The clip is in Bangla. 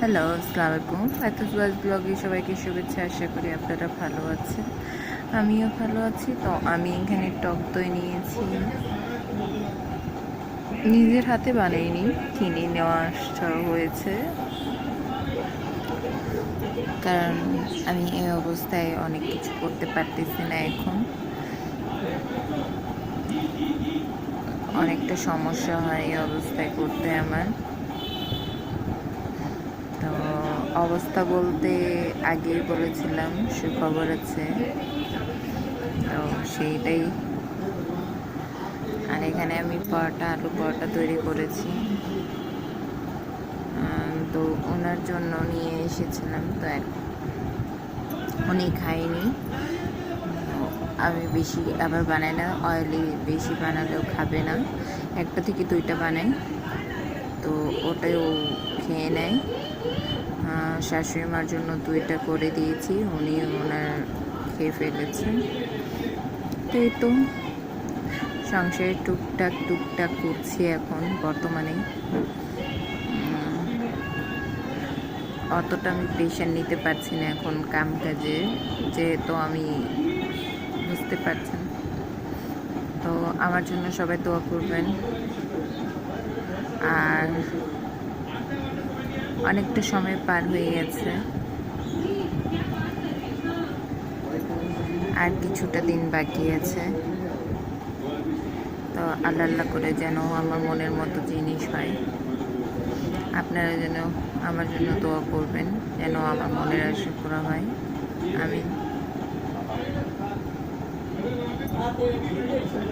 হ্যালো আসসালামু আলাইকুম ফাইতুজবাজ ব্লগে সবাইকে শুভেচ্ছা, আশা করি আপনারা ভালো আছেন। আমিও ভালো আছি। তো আমি এখানে টক দই নিয়েছি। নিজের হাতে বানাইনি, কিনে নেওয়া হয়েছে। কারণ আমি এই অবস্থায় অনেক কিছু করতে পারতেছি না এখন। অনেকটা সমস্যা হয় এই অবস্থায় করতে আমার। তো অবস্থা বলতে আগেই বলেছিলাম, সুখবর আছে। তো সেইটাই। আর এখানে আমি পরোটা, আলু পরোটা তৈরি করেছি। তো ওনার জন্য নিয়ে এসেছিলাম, তো এক উনি খায়নি। আমি বেশি আবার বানাই না অয়েলি বেশি বানালেও খাবে না। একটা থেকে দুইটা বানাই, তো ওটাই ও খেয়ে নেয়। শাশুড়ি মার জন্য দুইটা করে দিয়েছি। উনি ওনার খেয়ে ফেলেছেন তো এই তো সংসারে টুকটাক টুকটাক করছি এখন বর্তমানে। অতটা আমি প্রেশার নিতে পারছি না এখন কাম কাজে, যেহেতু আমি বুঝতে পারছেন। তো আমার জন্য সবাই দোয়া করবেন। আর অনেকটা সময় পার হয়ে গেছে। আর কিছুটা দিন বাকি আছে। তো আল্লাহ আল্লাহ করে যেন আমার মনের মতো জিনিস হয়। আপনারা যেন আমার জন্য দোয়া করবেন, যেন আমার মনের আশা করা হয়। আমি